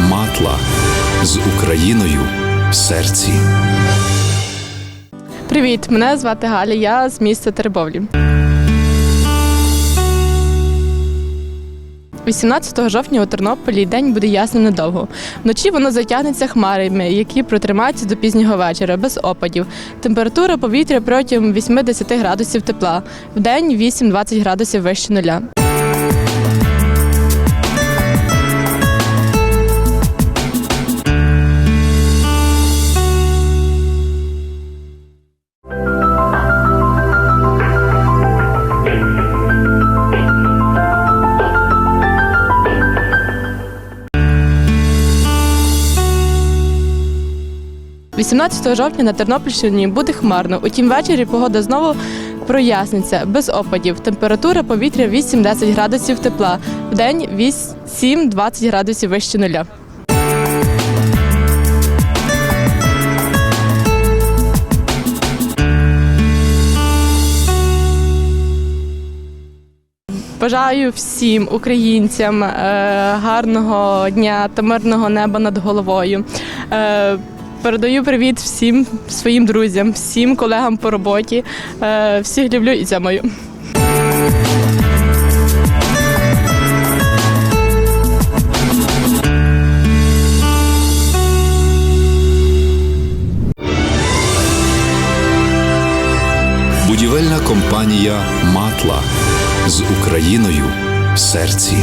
Матла з Україною в серці. Привіт, мене звати Галя, я з міста Теребовлі. 18 жовтня у Тернополі день буде ясним недовго. Вночі воно затягнеться хмарами, які протримаються до пізнього вечора, без опадів. Температура повітря протягом 8-10 градусів тепла, в день 8-20 градусів вище нуля. – 18 жовтня на Тернопільщині буде хмарно. Утім, ввечері погода знову проясниться без опадів. Температура повітря 8-10 градусів тепла, в день 7-20 градусів вище нуля. Бажаю всім українцям е, гарного дня та мирного неба над головою. Передаю привіт всім своїм друзям, всім колегам по роботі. Е, всіх люблю і цямою. Будівельна компанія Матла з Україною в серці.